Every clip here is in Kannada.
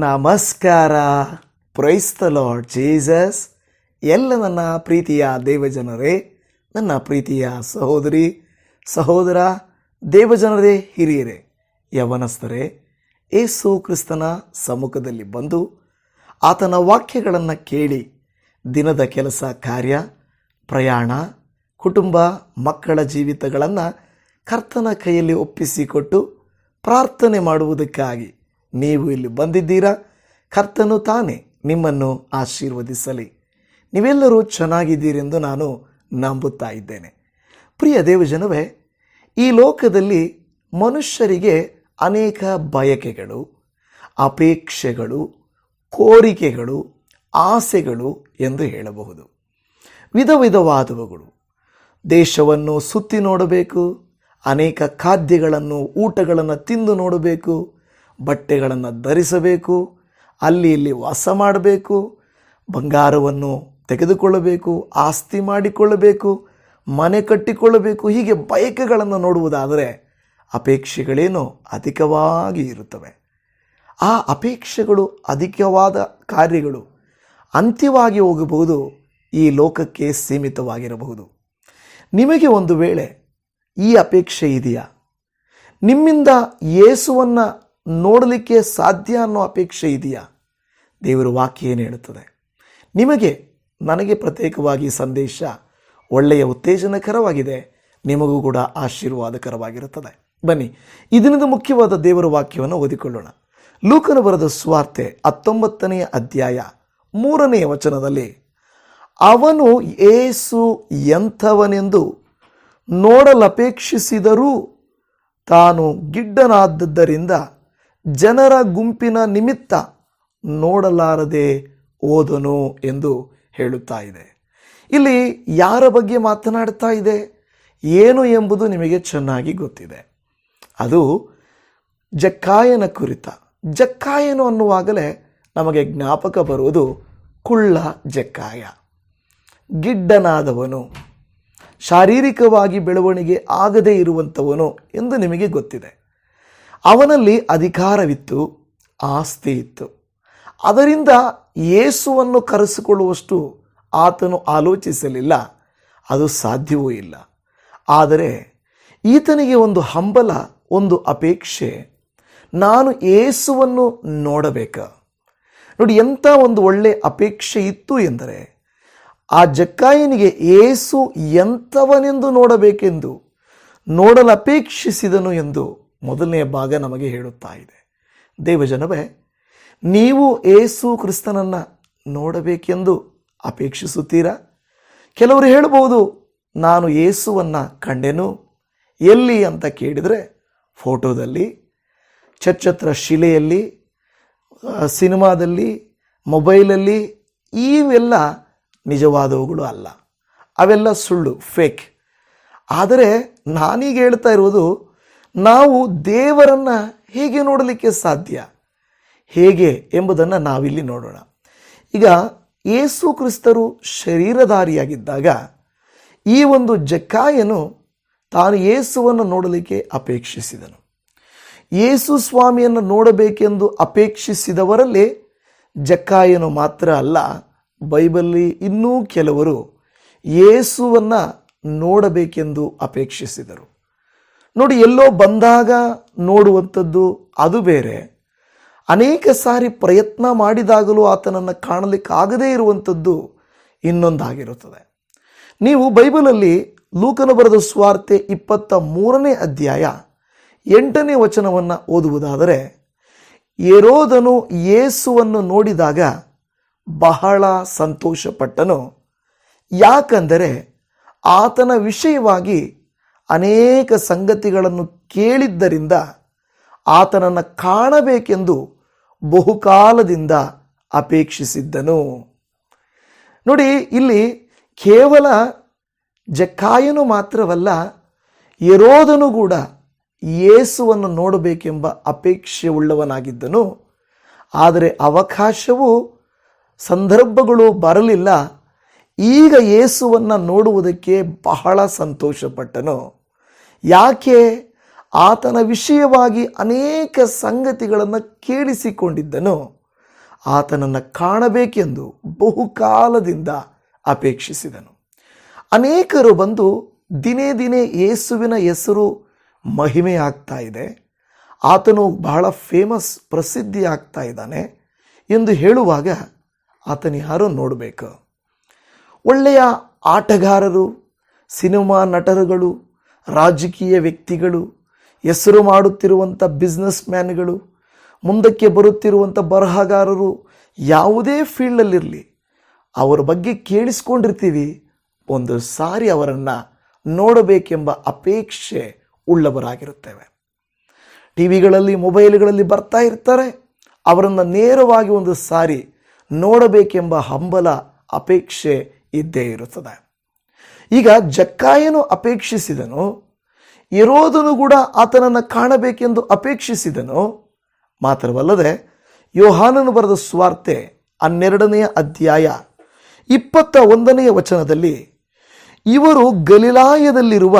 ನಮಸ್ಕಾರ. ಪ್ರೈಸ್ತ ಲಾರ್ಡ್ ಜೀಸಸ್ ಎಲ್ಲ ನನ್ನ ಪ್ರೀತಿಯ ದೇವಜನರೇ, ನನ್ನ ಪ್ರೀತಿಯ ಸಹೋದರಿ, ಸಹೋದರ, ದೇವಜನರೇ, ಹಿರಿಯರೇ, ಯವನಸ್ಥರೇ ಏಸು ಕ್ರಿಸ್ತನ ಸಮ್ಮುಖದಲ್ಲಿ ಬಂದು ಆತನ ವಾಕ್ಯಗಳನ್ನು ಕೇಳಿ ದಿನದ ಕೆಲಸ, ಕಾರ್ಯ, ಪ್ರಯಾಣ, ಕುಟುಂಬ, ಮಕ್ಕಳ ಜೀವಿತಗಳನ್ನು ಕರ್ತನ ಕೈಯಲ್ಲಿ ಒಪ್ಪಿಸಿಕೊಟ್ಟು ಪ್ರಾರ್ಥನೆ ಮಾಡುವುದಕ್ಕಾಗಿ ನೀವು ಇಲ್ಲಿ ಬಂದಿದ್ದೀರಾ? ಕರ್ತನು ತಾನೇ ನಿಮ್ಮನ್ನು ಆಶೀರ್ವದಿಸಲಿ. ನೀವೆಲ್ಲರೂ ಚೆನ್ನಾಗಿದ್ದೀರೆಂದು ನಾನು ನಂಬುತ್ತಾ ಇದ್ದೇನೆ. ಪ್ರಿಯ ದೇವಜನವೇ, ಈ ಲೋಕದಲ್ಲಿ ಮನುಷ್ಯರಿಗೆ ಅನೇಕ ಬಯಕೆಗಳು, ಅಪೇಕ್ಷೆಗಳು, ಕೋರಿಕೆಗಳು, ಆಸೆಗಳು ಎಂದು ಹೇಳಬಹುದು. ವಿಧ ವಿಧವಾದವುಗಳು. ದೇಶವನ್ನು ಸುತ್ತಿ ನೋಡಬೇಕು, ಅನೇಕ ಖಾದ್ಯಗಳನ್ನು, ಊಟಗಳನ್ನು ತಿಂದು ನೋಡಬೇಕು ಬಟ್ಟೆಗಳನ್ನು ಧರಿಸಬೇಕು, ಅಲ್ಲಿ ಇಲ್ಲಿ ವಾಸ ಮಾಡಬೇಕು, ಬಂಗಾರವನ್ನು ತೆಗೆದುಕೊಳ್ಳಬೇಕು, ಆಸ್ತಿ ಮಾಡಿಕೊಳ್ಳಬೇಕು, ಮನೆ ಕಟ್ಟಿಕೊಳ್ಳಬೇಕು, ಹೀಗೆ ಬಯಕೆಗಳನ್ನು ನೋಡುವುದಾದರೆ ಅಪೇಕ್ಷೆಗಳೇನು ಅಧಿಕವಾಗಿ ಇರುತ್ತವೆ. ಆ ಅಪೇಕ್ಷೆಗಳು, ಅಧಿಕವಾದ ಕಾರ್ಯಗಳು ಅಂತ್ಯವಾಗಿ ಹೋಗಬಹುದು, ಈ ಲೋಕಕ್ಕೆ ಸೀಮಿತವಾಗಿರಬಹುದು. ನಿಮಗೆ ಒಂದು ವೇಳೆ ಈ ಅಪೇಕ್ಷೆ ಇದೆಯಾ? ನಿಮ್ಮಿಂದ ಯೇಸುವನ್ನು ನೋಡಲಿಕ್ಕೆ ಸಾಧ್ಯ ಅನ್ನೋ ಅಪೇಕ್ಷೆ ಇದೆಯಾ? ದೇವರ ವಾಕ್ಯ ಏನು ಹೇಳುತ್ತದೆ? ನಿಮಗೆ, ನನಗೆ ಪ್ರತ್ಯೇಕವಾಗಿ ಸಂದೇಶ ಒಳ್ಳೆಯ ಉತ್ತೇಜನಕರವಾಗಿದೆ, ನಿಮಗೂ ಕೂಡ ಆಶೀರ್ವಾದಕರವಾಗಿರುತ್ತದೆ. ಬನ್ನಿ, ಇದರಿಂದ ಮುಖ್ಯವಾದ ದೇವರ ವಾಕ್ಯವನ್ನು ಓದಿಕೊಳ್ಳೋಣ. ಲೂಕನು ಬರೆದ ಸ್ವಾರ್ತೆ ಹತ್ತೊಂಬತ್ತನೆಯ ಅಧ್ಯಾಯ ಮೂರನೆಯ ವಚನದಲ್ಲಿ, ಅವನು ಏಸು ಎಂಥವನೆಂದು ನೋಡಲಪೇಕ್ಷಿಸಿದರೂ ತಾನು ಗಿಡ್ಡನಾದದ್ದರಿಂದ ಜನರ ಗುಂಪಿನ ನಿಮಿತ್ತ ನೋಡಲಾರದೆ ಓದನು ಎಂದು ಹೇಳುತ್ತಾ ಇದೆ. ಇಲ್ಲಿ ಯಾರ ಬಗ್ಗೆ ಮಾತನಾಡ್ತಾ ಇದೆ? ಏನು ಎಂಬುದು ನಿಮಗೆ ಚೆನ್ನಾಗಿ ಗೊತ್ತಿದೆ. ಅದು ಜಕ್ಕಾಯನ ಕುರಿತ. ಜಕ್ಕಾಯನು ಅನ್ನುವಾಗಲೇ ನಮಗೆ ಜ್ಞಾಪಕ ಬರುವುದು ಕುಳ್ಳ ಜಕ್ಕಾಯ. ಗಿಡ್ಡನಾದವನು. ಶಾರೀರಿಕವಾಗಿ ಬೆಳವಣಿಗೆ ಆಗದೇ ಇರುವಂಥವನು ಎಂದು ನಿಮಗೆ ಗೊತ್ತಿದೆ. ಅವನಲ್ಲಿ ಅಧಿಕಾರವಿತ್ತು, ಆಸ್ತಿ ಇತ್ತು. ಅದರಿಂದ ಯೇಸುವನ್ನು ಕರೆಸಿಕೊಳ್ಳುವಷ್ಟು ಆತನು ಆಲೋಚಿಸಲಿಲ್ಲ, ಅದು ಸಾಧ್ಯವೂ ಇಲ್ಲ. ಆದರೆ ಈತನಿಗೆ ಒಂದು ಹಂಬಲ, ಒಂದು ಅಪೇಕ್ಷೆ. ನಾನು ಏಸುವನ್ನು ನೋಡಬೇಕು. ನೋಡಿ, ಎಂಥ ಒಂದು ಒಳ್ಳೆಯ ಅಪೇಕ್ಷೆ ಇತ್ತು ಎಂದರೆ, ಆ ಜಕ್ಕಾಯನಿಗೆ ಏಸು ಎಂಥವನೆಂದು ನೋಡಬೇಕೆಂದು ನೋಡಲು ಅಪೇಕ್ಷಿಸಿದನು ಎಂದು ಮೊದಲನೆಯ ಭಾಗ ನಮಗೆ ಹೇಳುತ್ತಾ ಇದೆ. ದೇವಜನವೇ, ನೀವು ಏಸು ಕ್ರಿಸ್ತನನ್ನು ನೋಡಬೇಕೆಂದು ಅಪೇಕ್ಷಿಸುತ್ತೀರಾ? ಕೆಲವರು ಹೇಳಬಹುದು, ನಾನು ಏಸುವನ್ನು ಕಂಡೆನು? ಎಲ್ಲಿ ಅಂತ ಕೇಳಿದರೆ, ಫೋಟೋದಲ್ಲಿ, ಚಚ್ಚತ್ರ ಶಿಲೆಯಲ್ಲಿ ಸಿನಿಮಾದಲ್ಲಿ, ಮೊಬೈಲಲ್ಲಿ, ಇವೆಲ್ಲ ನಿಜವಾದವುಗಳು ಅಲ್ಲ. ಅವೆಲ್ಲ ಸುಳ್ಳು ಫೇಕ್ ಆದರೆ ನಾನೀಗ ಹೇಳ್ತಾ ಇರುವುದು ನಾವು ದೇವರನ್ನು ಹೇಗೆ ನೋಡಲಿಕ್ಕೆ ಸಾಧ್ಯ? ಹೇಗೆ ಎಂಬುದನ್ನು ನಾವಿಲ್ಲಿ ನೋಡೋಣ. ಈಗ ಯೇಸು ಕ್ರಿಸ್ತರು ಶರೀರಧಾರಿಯಾಗಿದ್ದಾಗ ಈ ಒಂದು ಜಕ್ಕಾಯನು ತಾನು ಯೇಸುವನ್ನು ನೋಡಲಿಕ್ಕೆ ಅಪೇಕ್ಷಿಸಿದನು. ಯೇಸು ಸ್ವಾಮಿಯನ್ನು ನೋಡಬೇಕೆಂದು ಅಪೇಕ್ಷಿಸಿದವರಲ್ಲಿ ಜಕ್ಕಾಯನು ಮಾತ್ರ ಅಲ್ಲ, ಬೈಬಲ್ಲಿ ಇನ್ನೂ ಕೆಲವರು ಯೇಸುವನ್ನು ನೋಡಬೇಕೆಂದು ಅಪೇಕ್ಷಿಸಿದರು. ನೋಡಿ, ಎಲ್ಲೋ ಬಂದಾಗ ನೋಡುವಂಥದ್ದು ಅದು ಬೇರೆ. ಅನೇಕ ಸಾರಿ ಪ್ರಯತ್ನ ಮಾಡಿದಾಗಲೂ ಆತನನ್ನು ಕಾಣಲಿಕ್ಕಾಗದೇ ಇರುವಂಥದ್ದು ಇನ್ನೊಂದಾಗಿರುತ್ತದೆ. ನೀವು ಬೈಬಲಲ್ಲಿ ಲೂಕನ ಬರೆದ ಸ್ವಾರ್ತೆ ಇಪ್ಪತ್ತ ಮೂರನೇ ಅಧ್ಯಾಯ ಎಂಟನೇ ವಚನವನ್ನು ಓದುವುದಾದರೆ, ಏರೋದನು ಯೇಸುವನ್ನು ನೋಡಿದಾಗ ಬಹಳ ಸಂತೋಷಪಟ್ಟನು. ಯಾಕಂದರೆ, ಆತನ ವಿಷಯವಾಗಿ ಅನೇಕ ಸಂಗತಿಗಳನ್ನು ಕೇಳಿದ್ದರಿಂದ ಆತನನ್ನು ಕಾಣಬೇಕೆಂದು ಬಹುಕಾಲದಿಂದ ಅಪೇಕ್ಷಿಸಿದ್ದನು. ನೋಡಿ, ಇಲ್ಲಿ ಕೇವಲ ಜಕ್ಕಾಯನು ಮಾತ್ರವಲ್ಲ ಯರೋದನು ಕೂಡ ಯೇಸುವನ್ನು ನೋಡಬೇಕೆಂಬ ಅಪೇಕ್ಷೆ ಉಳ್ಳವನಾಗಿದ್ದನು ಆದರೆ ಅವಕಾಶವು ಸಂದರ್ಭಗಳು ಬರಲಿಲ್ಲ. ಈಗ ಯೇಸುವನ್ನು ನೋಡುವುದಕ್ಕೆ ಬಹಳ ಸಂತೋಷಪಟ್ಟನು. ಯಾಕೆ ಆತನ ವಿಷಯವಾಗಿ ಅನೇಕ ಸಂಗತಿಗಳನ್ನು ಕೇಳಿಸಿಕೊಂಡಿದ್ದನು? ಆತನನ್ನು ಕಾಣಬೇಕೆಂದು ಬಹುಕಾಲದಿಂದ ಅಪೇಕ್ಷಿಸಿದನು. ಅನೇಕರು ಬಂದು ದಿನೇ ದಿನೇ ಯೇಸುವಿನ ಹೆಸರು ಮಹಿಮೆ ಆಗ್ತಾ ಇದೆ. ಆತನು ಬಹಳ ಫೇಮಸ್ ಪ್ರಸಿದ್ಧಿ ಆಗ್ತಾ ಇದ್ದಾನೆ ಎಂದು ಹೇಳುವಾಗ ಆತನ ಯಾರೋ ನೋಡಬೇಕು? ಒಳ್ಳೆಯ ಆಟಗಾರರು, ಸಿನಿಮಾ ನಟರುಗಳು ರಾಜಕೀಯ ವ್ಯಕ್ತಿಗಳು, ಹೆಸರು ಮಾಡುತ್ತಿರುವಂಥ ಬಿಸ್ನೆಸ್ ಮ್ಯಾನ್ಗಳು ಮುಂದಕ್ಕೆ ಬರುತ್ತಿರುವಂಥ ಬರಹಗಾರರು ಯಾವುದೇ ಫೀಲ್ಡಲ್ಲಿರಲಿ ಅವರ ಬಗ್ಗೆ ಕೇಳಿಸ್ಕೊಂಡಿರ್ತೀವಿ, ಒಂದು ಸಾರಿ ಅವರನ್ನು ನೋಡಬೇಕೆಂಬ ಅಪೇಕ್ಷೆ ಉಳ್ಳವರಾಗಿರುತ್ತೇವೆ. ಟಿ ವಿಗಳಲ್ಲಿ ಮೊಬೈಲ್ಗಳಲ್ಲಿ ಬರ್ತಾ ಇರ್ತಾರೆ, ಅವರನ್ನು ನೇರವಾಗಿ ಒಂದು ಸಾರಿ ನೋಡಬೇಕೆಂಬ ಹಂಬಲ, ಅಪೇಕ್ಷೆ ಇದ್ದೇ ಇರುತ್ತದೆ. ಈಗ ಜಕ್ಕಾಯನು ಅಪೇಕ್ಷಿಸಿದನು ಇರೋದನು ಕೂಡ ಆತನನ್ನು ಕಾಣಬೇಕೆಂದು ಅಪೇಕ್ಷಿಸಿದನು. ಮಾತ್ರವಲ್ಲದೆ ಯೋಹಾನನು ಬರೆದ ಸ್ವಾರ್ತೆ ಹನ್ನೆರಡನೆಯ ಅಧ್ಯಾಯ ಇಪ್ಪತ್ತ ಒಂದನೆಯ ವಚನದಲ್ಲಿ, ಇವರು ಗಲಿಲಾಯದಲ್ಲಿರುವ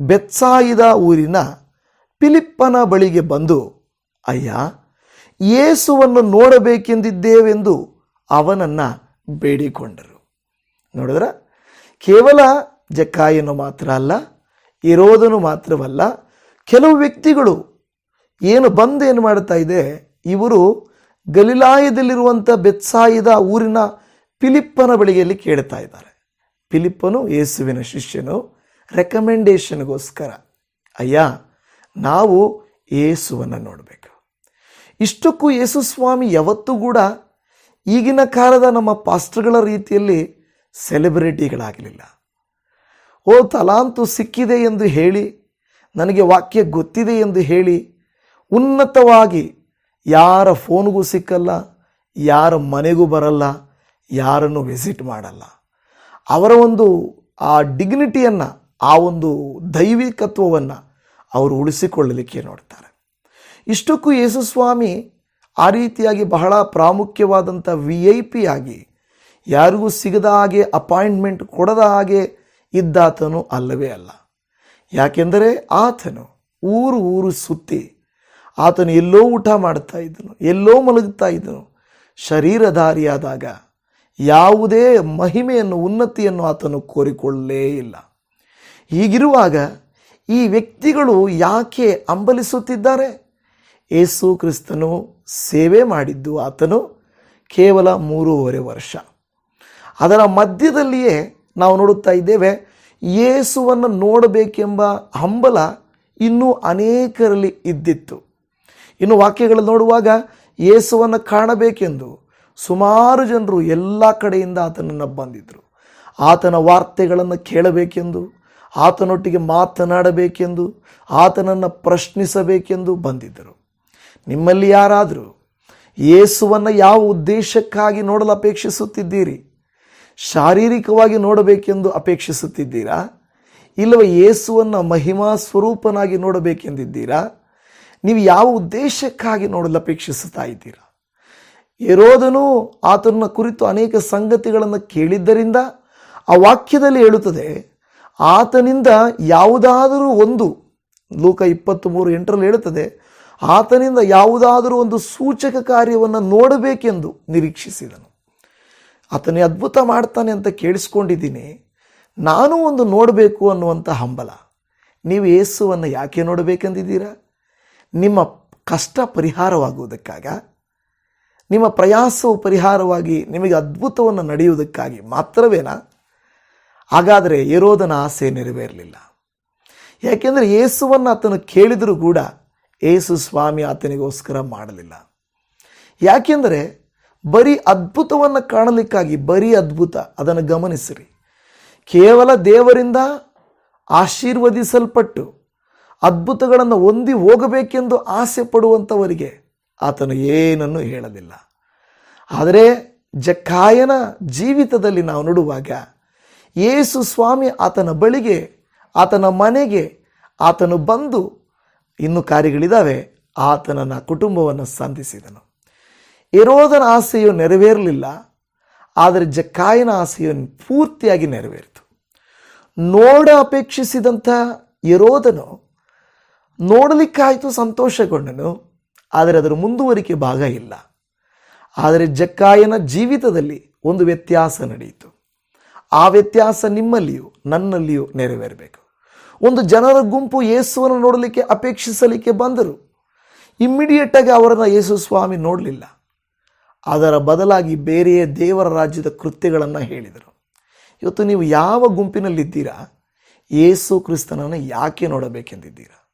ಬೆತ್ಸಾಯಿದ ಊರಿನ ಪಿಲಿಪ್ಪನ ಬಳಿಗೆ ಬಂದು, ಅಯ್ಯ, ಯೇಸುವನ್ನು ನೋಡಬೇಕೆಂದಿದ್ದೇವೆಂದು ಅವನನ್ನು ಬೇಡಿಕೊಂಡರು. ನೋಡಿದ್ರ? ಕೇವಲ ಜಕ್ಕಾಯನು ಮಾತ್ರ ಅಲ್ಲ ಇರೋದನು ಮಾತ್ರವಲ್ಲ, ಕೆಲವು ವ್ಯಕ್ತಿಗಳು ಏನು ಬಂದು ಏನು ಮಾಡ್ತಾ ಇದೆ, ಇವರು ಗಲಿಲಾಯದಲ್ಲಿರುವಂಥ ಬೆತ್ಸಾಯಿದ ಊರಿನ ಪಿಲಿಪ್ಪನ ಬಳಿಯಲ್ಲಿ ಕೇಳ್ತಾ ಇದ್ದಾರೆ. ಪಿಲಿಪ್ಪನು ಯೇಸುವಿನ ಶಿಷ್ಯನು ರೆಕಮೆಂಡೇಶನ್ಗೋಸ್ಕರ ಅಯ್ಯ, ನಾವು ಯೇಸುವನ್ನು ನೋಡಬೇಕು. ಇಷ್ಟಕ್ಕೂ ಯೇಸು ಸ್ವಾಮಿ ಯಾವತ್ತೂ ಕೂಡ ಈಗಿನ ಕಾಲದ ನಮ್ಮ ಪಾಸ್ಟ್ರ್ಗಳ ರೀತಿಯಲ್ಲಿ ಸೆಲೆಬ್ರಿಟಿಗಳಾಗಲಿಲ್ಲ. ಓ ತಲಾಂತು ಸಿಕ್ಕಿದೆ ಎಂದು ಹೇಳಿ, ನನಗೆ ವಾಕ್ಯ ಗೊತ್ತಿದೆ ಎಂದು ಹೇಳಿ, ಉನ್ನತವಾಗಿ ಯಾರ ಫೋನ್ಗೂ ಸಿಕ್ಕಲ್ಲ, ಯಾರ ಮನೆಗೂ ಬರಲ್ಲ, ಯಾರನ್ನು ವಿಸಿಟ್ ಮಾಡಲ್ಲ. ಅವರ ಒಂದು ಆ ಡಿಗ್ನಿಟಿಯನ್ನು, ಆ ಒಂದು ದೈವಿಕತ್ವವನ್ನು ಅವರು ಉಳಿಸಿಕೊಳ್ಳಲಿಕ್ಕೆ ನೋಡ್ತಾರೆ. ಇಷ್ಟಕ್ಕೂ ಯೇಸುಸ್ವಾಮಿ ಆ ರೀತಿಯಾಗಿ ಬಹಳ ಪ್ರಾಮುಖ್ಯವಾದಂಥ ವಿ ಐ ಪಿ ಆಗಿ ಯಾರಿಗೂ ಸಿಗದ ಹಾಗೆ ಅಪಾಯಿಂಟ್ಮೆಂಟ್ ಕೊಡದ ಹಾಗೆ ಇದ್ದಾತನು ಅಲ್ಲವೇ ಅಲ್ಲ. ಯಾಕೆಂದರೆ ಆತನು ಊರು ಊರು ಸುತ್ತಿ ಆತನು ಎಲ್ಲೋ ಊಟ ಮಾಡ್ತಾ ಇದ್ದನು, ಎಲ್ಲೋ ಮಲಗುತ್ತಾ ಇದ್ದನು. ಶರೀರಧಾರಿಯಾದಾಗ ಯಾವುದೇ ಮಹಿಮೆಯನ್ನು, ಉನ್ನತಿಯನ್ನು ಆತನು ಕೋರಿಕೊಳ್ಳಲೇ ಇಲ್ಲ. ಹೀಗಿರುವಾಗ ಈ ವ್ಯಕ್ತಿಗಳು ಯಾಕೆ ಅಂಬಲಿಸುತ್ತಿದ್ದಾರೆ ಏಸು ಕ್ರಿಸ್ತನು ಸೇವೆ ಮಾಡಿದ್ದು ಆತನು ಕೇವಲ ಮೂರುವರೆ ವರ್ಷ. ಅದರ ಮಧ್ಯದಲ್ಲಿಯೇ ನಾವು ನೋಡುತ್ತಾ ಇದ್ದೇವೆ, ಯೇಸುವನ್ನು ನೋಡಬೇಕೆಂಬ ಹಂಬಲ ಇನ್ನೂ ಅನೇಕರಲ್ಲಿ ಇದ್ದಿತ್ತು. ಇನ್ನು ವಾಕ್ಯಗಳನ್ನು ನೋಡುವಾಗ, ಯೇಸುವನ್ನು ಕಾಣಬೇಕೆಂದು ಸುಮಾರು ಜನರು ಎಲ್ಲ ಕಡೆಯಿಂದ ಆತನನ್ನು ಬಂದಿದ್ದರು ಆತನ ವಾರ್ತೆಗಳನ್ನು ಕೇಳಬೇಕೆಂದು, ಆತನೊಟ್ಟಿಗೆ ಮಾತನಾಡಬೇಕೆಂದು, ಆತನನ್ನು ಪ್ರಶ್ನಿಸಬೇಕೆಂದು ಬಂದಿದ್ದರು. ನಿಮ್ಮಲ್ಲಿ ಯಾರಾದರೂ ಯೇಸುವನ್ನು ಯಾವ ಉದ್ದೇಶಕ್ಕಾಗಿ ನೋಡಲು ಅಪೇಕ್ಷಿಸುತ್ತಿದ್ದೀರಿ? ಶಾರೀರಿಕವಾಗಿ ನೋಡಬೇಕೆಂದು ಅಪೇಕ್ಷಿಸುತ್ತಿದ್ದೀರಾ? ಇಲ್ಲವೇ ಯೇಸುವನ್ನು ಮಹಿಮಾ ಸ್ವರೂಪನಾಗಿ ನೋಡಬೇಕೆಂದಿದ್ದೀರಾ? ನೀವು ಯಾವ ಉದ್ದೇಶಕ್ಕಾಗಿ ನೋಡಲು ಅಪೇಕ್ಷಿಸುತ್ತಾ ಇದ್ದೀರಾ? ಎರೋದನು ಆತನ ಕುರಿತು ಅನೇಕ ಸಂಗತಿಗಳನ್ನು ಕೇಳಿದ್ದರಿಂದ ಆ ವಾಕ್ಯದಲ್ಲಿ ಹೇಳುತ್ತದೆ, ಆತನಿಂದ ಯಾವುದಾದರೂ ಒಂದು, ಲೋಕ ಇಪ್ಪತ್ತು ಮೂರು ಎಂಟರಲ್ಲಿ ಹೇಳುತ್ತದೆ, ಆತನಿಂದ ಯಾವುದಾದರೂ ಒಂದು ಸೂಚಕ ಕಾರ್ಯವನ್ನು ನೋಡಬೇಕೆಂದು ನಿರೀಕ್ಷಿಸಿದನು. ಆತನೇ ಅದ್ಭುತ ಮಾಡ್ತಾನೆ ಅಂತ ಕೇಳಿಸ್ಕೊಂಡಿದ್ದೀನಿ. ನಾನು ಒಂದು ನೋಡಬೇಕು ಅನ್ನುವಂಥ ಹಂಬಲ. ನೀವು ಯೇಸುವನ್ನು ಯಾಕೆ ನೋಡಬೇಕೆಂದಿದ್ದೀರಾ? ನಿಮ್ಮ ಕಷ್ಟ ಪರಿಹಾರವಾಗುವುದಕ್ಕಾಗ, ನಿಮ್ಮ ಪ್ರಯಾಸವು ಪರಿಹಾರವಾಗಿ ನಿಮಗೆ ಅದ್ಭುತವನ್ನು ನಡೆಯುವುದಕ್ಕಾಗಿ ಮಾತ್ರವೇನಾ? ಹಾಗಾದರೆ ಏರೋದನ ಆಸೆ ನೆರವೇರಲಿಲ್ಲ. ಯಾಕೆಂದರೆ ಏಸುವನ್ನು ಆತನು ಕೇಳಿದರೂ ಕೂಡ ಏಸು ಸ್ವಾಮಿ ಆತನಿಗೋಸ್ಕರ ಮಾಡಲಿಲ್ಲ. ಯಾಕೆಂದರೆ ಬರೀ ಅದ್ಭುತವನ್ನು ಕಾಣಲಿಕ್ಕಾಗಿ, ಬರೀ ಅದ್ಭುತ. ಅದನ್ನು ಗಮನಿಸಿರಿ. ಕೇವಲ ದೇವರಿಂದ ಆಶೀರ್ವದಿಸಲ್ಪಟ್ಟು, ಅದ್ಭುತಗಳನ್ನು ಹೊಂದಿ ಹೋಗಬೇಕೆಂದು ಆಸೆ ಪಡುವಂಥವರಿಗೆ ಆತನು ಏನನ್ನು ಹೇಳಲಿಲ್ಲ. ಆದರೆ ಜಕ್ಕಾಯನ ಜೀವಿತದಲ್ಲಿ ನಾವು ನೋಡುವಾಗ, ಯೇಸು ಸ್ವಾಮಿ ಆತನ ಬಳಿಗೆ, ಆತನ ಮನೆಗೆ ಆತನು ಬಂದು ಇನ್ನು ಕಾರ್ಯಗಳಿದ್ದಾವೆ ಆತನನ್ನು ಕುಟುಂಬವನ್ನು ಸಂಧಿಸಿದನು. ಇರೋದನ ಆಸೆಯು ನೆರವೇರಲಿಲ್ಲ, ಆದರೆ ಜಕ್ಕಾಯನ ಆಸೆಯು ಪೂರ್ತಿಯಾಗಿ ನೆರವೇರಿತು. ನೋಡ ಅಪೇಕ್ಷಿಸಿದಂಥ ಇರೋದನು ನೋಡಲಿಕ್ಕಾಯಿತು ಸಂತೋಷಗೊಂಡನು, ಆದರೆ ಅದರ ಮುಂದುವರಿಕೆ ಭಾಗ ಇಲ್ಲ. ಆದರೆ ಜಕ್ಕಾಯನ ಜೀವಿತದಲ್ಲಿ ಒಂದು ವ್ಯತ್ಯಾಸ ನಡೆಯಿತು. ಆ ವ್ಯತ್ಯಾಸ ನಿಮ್ಮಲ್ಲಿಯೂ ನನ್ನಲ್ಲಿಯೂ ನೆರವೇರಬೇಕು. ಒಂದು ಜನರ ಗುಂಪು ಯೇಸುವನ್ನು ನೋಡಲಿಕ್ಕೆ, ಅಪೇಕ್ಷಿಸಲಿಕ್ಕೆ ಬಂದರು, ಇಮ್ಮಿಡಿಯೇಟಾಗಿ ಅವರನ್ನು ಯೇಸು ಸ್ವಾಮಿ ನೋಡಲಿಲ್ಲ. ಅದರ ಬದಲಾಗಿ ಬೇರೆಯೇ ದೇವರ ರಾಜ್ಯದ ಕೃತ್ಯಗಳನ್ನು ಹೇಳಿದರು. ಇವತ್ತು ನೀವು ಯಾವ ಗುಂಪಿನಲ್ಲಿದ್ದೀರಾ? ಯೇಸು ಕ್ರಿಸ್ತನನ್ನು ಯಾಕೆ ನೋಡಬೇಕೆಂದಿದ್ದೀರಾ?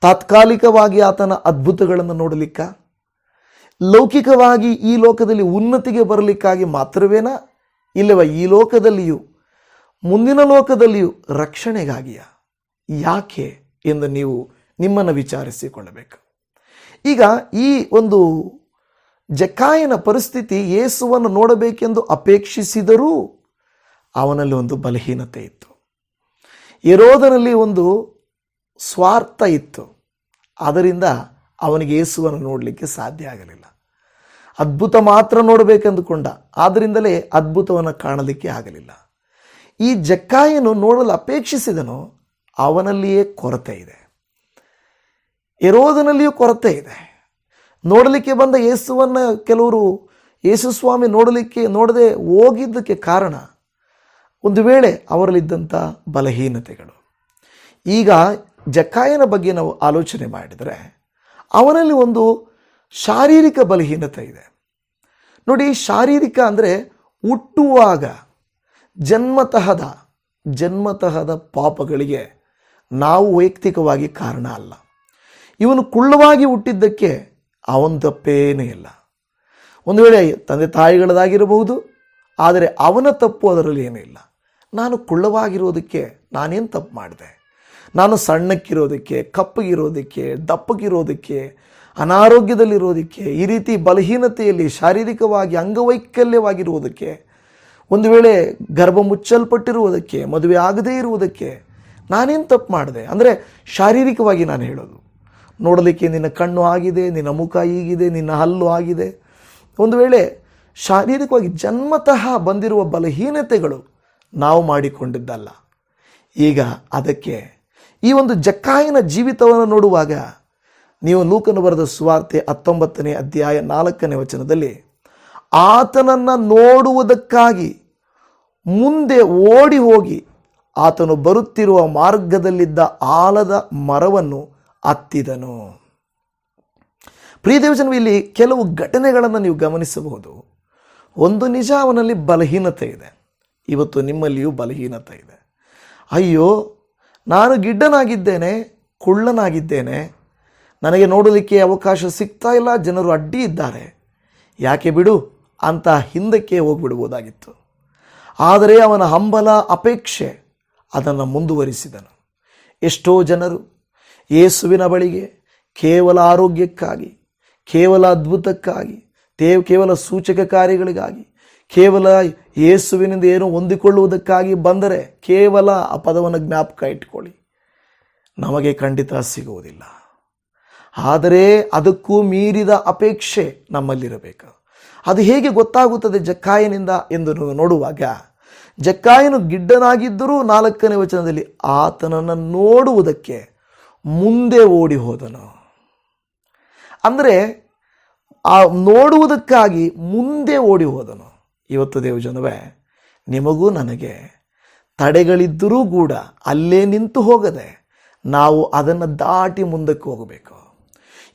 ತಾತ್ಕಾಲಿಕವಾಗಿ ಆತನ ಅದ್ಭುತಗಳನ್ನು ನೋಡಲಿಕ್ಕ? ಲೌಕಿಕವಾಗಿ ಈ ಲೋಕದಲ್ಲಿ ಉನ್ನತಿಗೆ ಬರಲಿಕ್ಕಾಗಿ ಮಾತ್ರವೇನಾ? ಇಲ್ಲವ, ಈ ಲೋಕದಲ್ಲಿಯೂ, ಮುಂದಿನ ಲೋಕದಲ್ಲಿಯೂ ರಕ್ಷಣೆಗಾಗಿಯ? ಯಾಕೆ ಎಂದು ನೀವು ನಿಮ್ಮನ್ನು ವಿಚಾರಿಸಿಕೊಳ್ಳಬೇಕು. ಈಗ ಈ ಒಂದು ಜಕ್ಕಾಯನ ಪರಿಸ್ಥಿತಿ ಏಸುವನ್ನು ನೋಡಬೇಕೆಂದು ಅಪೇಕ್ಷಿಸಿದರೂ ಅವನಲ್ಲಿ ಒಂದು ಬಲಹೀನತೆ ಇತ್ತು. ಯರೋದನಲ್ಲಿ ಒಂದು ಸ್ವಾರ್ಥ ಇತ್ತು. ಅದರಿಂದ ಅವನಿಗೆ ಏಸುವನ್ನು ನೋಡಲಿಕ್ಕೆ ಸಾಧ್ಯ ಆಗಲಿಲ್ಲ. ಅದ್ಭುತ ಮಾತ್ರ ನೋಡಬೇಕೆಂದುಕೊಂಡ. ಆದ್ದರಿಂದಲೇ ಅದ್ಭುತವನ್ನು ಕಾಣಲಿಕ್ಕೆ ಆಗಲಿಲ್ಲ. ಈ ಜಕ್ಕಾಯನು ನೋಡಲು ಅಪೇಕ್ಷಿಸಿದನು, ಅವನಲ್ಲಿಯೇ ಕೊರತೆ ಇದೆ. ಎರೋದನಲ್ಲಿಯೂ ಕೊರತೆ ಇದೆ. ನೋಡಲಿಕ್ಕೆ ಬಂದ ಯೇಸುವನ್ನು ಕೆಲವರು ಯೇಸುಸ್ವಾಮಿ ನೋಡಲಿಕ್ಕೆ, ನೋಡದೆ ಹೋಗಿದ್ದಕ್ಕೆ ಕಾರಣ ಒಂದು ವೇಳೆ ಅವರಲ್ಲಿದ್ದಂಥ ಬಲಹೀನತೆಗಳು. ಈಗ ಜಕ್ಕಾಯನ ಬಗ್ಗೆ ನಾವು ಆಲೋಚನೆ ಮಾಡಿದರೆ ಅವನಲ್ಲಿ ಒಂದು ಶಾರೀರಿಕ ಬಲಹೀನತೆ ಇದೆ. ನೋಡಿ, ಶಾರೀರಿಕ ಅಂದರೆ ಹುಟ್ಟುವಾಗ ಜನ್ಮತಹದ ಜನ್ಮತಹದ ಪಾಪಗಳಿಗೆ ನಾವು ವೈಯಕ್ತಿಕವಾಗಿ ಕಾರಣ ಅಲ್ಲ. ಇವನು ಕುಳ್ಳವಾಗಿ ಹುಟ್ಟಿದ್ದಕ್ಕೆ ಅವನ ತಪ್ಪೇನೂ ಇಲ್ಲ. ಒಂದು ವೇಳೆ ತಂದೆ ತಾಯಿಗಳದಾಗಿರಬಹುದು, ಆದರೆ ಅವನ ತಪ್ಪು ಅದರಲ್ಲಿ ಏನೂ ಇಲ್ಲ. ನಾನು ಕುಳ್ಳವಾಗಿರೋದಕ್ಕೆ ನಾನೇನು ತಪ್ಪು ಮಾಡಿದೆ? ನಾನು ಸಣ್ಣಕ್ಕಿರೋದಕ್ಕೆ, ಕಪ್ಪಗಿರೋದಕ್ಕೆ, ದಪ್ಪಗಿರೋದಕ್ಕೆ, ಅನಾರೋಗ್ಯದಲ್ಲಿರೋದಕ್ಕೆ, ಈ ರೀತಿ ಬಲಹೀನತೆಯಲ್ಲಿ ಶಾರೀರಿಕವಾಗಿ ಅಂಗವೈಕಲ್ಯವಾಗಿರುವುದಕ್ಕೆ, ಒಂದು ವೇಳೆ ಗರ್ಭ ಮುಚ್ಚಲ್ಪಟ್ಟಿರುವುದಕ್ಕೆ ಮದುವೆ ಆಗದೇ ಇರುವುದಕ್ಕೆ ನಾನೇನು ತಪ್ಪು ಮಾಡಿದೆ? ಅಂದರೆ ಶಾರೀರಿಕವಾಗಿ ನಾನು ಹೇಳೋದು. ನೋಡಲಿಕ್ಕೆ ನಿನ್ನ ಕಣ್ಣು ಆಗಿದೆ, ನಿನ್ನ ಮುಖ ಹೀಗಿದೆ, ನಿನ್ನ ಹಲ್ಲು ಆಗಿದೆ. ಒಂದು ವೇಳೆ ಶಾರೀರಿಕವಾಗಿ ಜನ್ಮತಃ ಬಂದಿರುವ ಬಲಹೀನತೆಗಳು ನಾವು ಮಾಡಿಕೊಂಡಿದ್ದಲ್ಲ. ಈಗ ಅದಕ್ಕೆ ಈ ಒಂದು ಜಕ್ಕಾಯಿನ ಜೀವಿತವನ್ನು ನೋಡುವಾಗ ನೀವು ಲೂಕನು ಬರೆದ ಸುವಾರ್ತೆ ಹತ್ತೊಂಬತ್ತನೇ ಅಧ್ಯಾಯ ನಾಲ್ಕನೇ ವಚನದಲ್ಲಿ, ಆತನನ್ನು ನೋಡುವುದಕ್ಕಾಗಿ ಮುಂದೆ ಓಡಿ ಹೋಗಿ ಆತನು ಬರುತ್ತಿರುವ ಮಾರ್ಗದಲ್ಲಿದ್ದ ಆಲದ ಮರವನ್ನು ಹತ್ತಿದನು ಪ್ರಿಯದೇವಜನ ಇಲ್ಲಿ ಕೆಲವು ಘಟನೆಗಳನ್ನು ನೀವು ಗಮನಿಸಬಹುದು. ಒಂದು ನಿಜ ಅವನಲ್ಲಿ ಬಲಹೀನತೆ ಇದೆ. ಇವತ್ತು ನಿಮ್ಮಲ್ಲಿಯೂ ಬಲಹೀನತೆ ಇದೆ. ಅಯ್ಯೋ, ನಾನು ಗಿಡ್ಡನಾಗಿದ್ದೇನೆ, ಕುಳ್ಳನಾಗಿದ್ದೇನೆ. ನನಗೆ ನೋಡಲಿಕ್ಕೆ ಅವಕಾಶ ಸಿಗ್ತಾ ಇಲ್ಲ, ಜನರು ಅಡ್ಡಿ ಇದ್ದಾರೆ. ಯಾಕೆ ಬಿಡು, ಅಂತ ಹಿಂದಕ್ಕೆ ಹೋಗ್ಬಿಡ್ಬೋದಾಗಿತ್ತು ಆದರೆ ಅವನ ಹಂಬಲ, ಅಪೇಕ್ಷೆ ಅದನ್ನು ಮುಂದುವರಿಸಿದನು. ಎಷ್ಟೋ ಜನರು ಯೇಸುವಿನ ಬಳಿಗೆ ಕೇವಲ ಆರೋಗ್ಯಕ್ಕಾಗಿ, ಕೇವಲ ಅದ್ಭುತಕ್ಕಾಗಿ ದೇವ್ ಕೇವಲ ಸೂಚಕ ಕಾರ್ಯಗಳಿಗಾಗಿ, ಕೇವಲ ಯೇಸುವಿನಿಂದ ಏನು ಹೊಂದಿಕೊಳ್ಳುವುದಕ್ಕಾಗಿ ಬಂದರೆ ಕೇವಲ ಆ ಪದವನ್ನು ಜ್ಞಾಪಕ ಇಟ್ಕೊಳ್ಳಿ. ನಮಗೆ ಖಂಡಿತ ಸಿಗುವುದಿಲ್ಲ. ಆದರೆ ಅದಕ್ಕೂ ಮೀರಿದ ಅಪೇಕ್ಷೆ ನಮ್ಮಲ್ಲಿರಬೇಕು. ಅದು ಹೇಗೆ ಗೊತ್ತಾಗುತ್ತದೆ ಜಕ್ಕಾಯನಿಂದ ಎಂದು ನೋಡುವಾಗ, ಜಕ್ಕಾಯನು ಗಿಡ್ಡನಾಗಿದ್ದರೂ ನಾಲ್ಕನೇ ವಚನದಲ್ಲಿ ಆತನನ್ನು ನೋಡುವುದಕ್ಕೆ ಮುಂದೆ ಓಡಿ ಹೋದನು. ಅಂದರೆ ಆ ನೋಡುವುದಕ್ಕಾಗಿ ಮುಂದೆ ಓಡಿ ಹೋದನು. ಇವತ್ತು ದೇವಜನವೇ ನಿಮಗೂ ನನಗೆ ತಡೆಗಳಿದ್ದರೂ ಕೂಡ ಅಲ್ಲೇ ನಿಂತು ಹೋಗದೆ ನಾವು ಅದನ್ನು ದಾಟಿ ಮುಂದಕ್ಕೆ ಹೋಗಬೇಕು.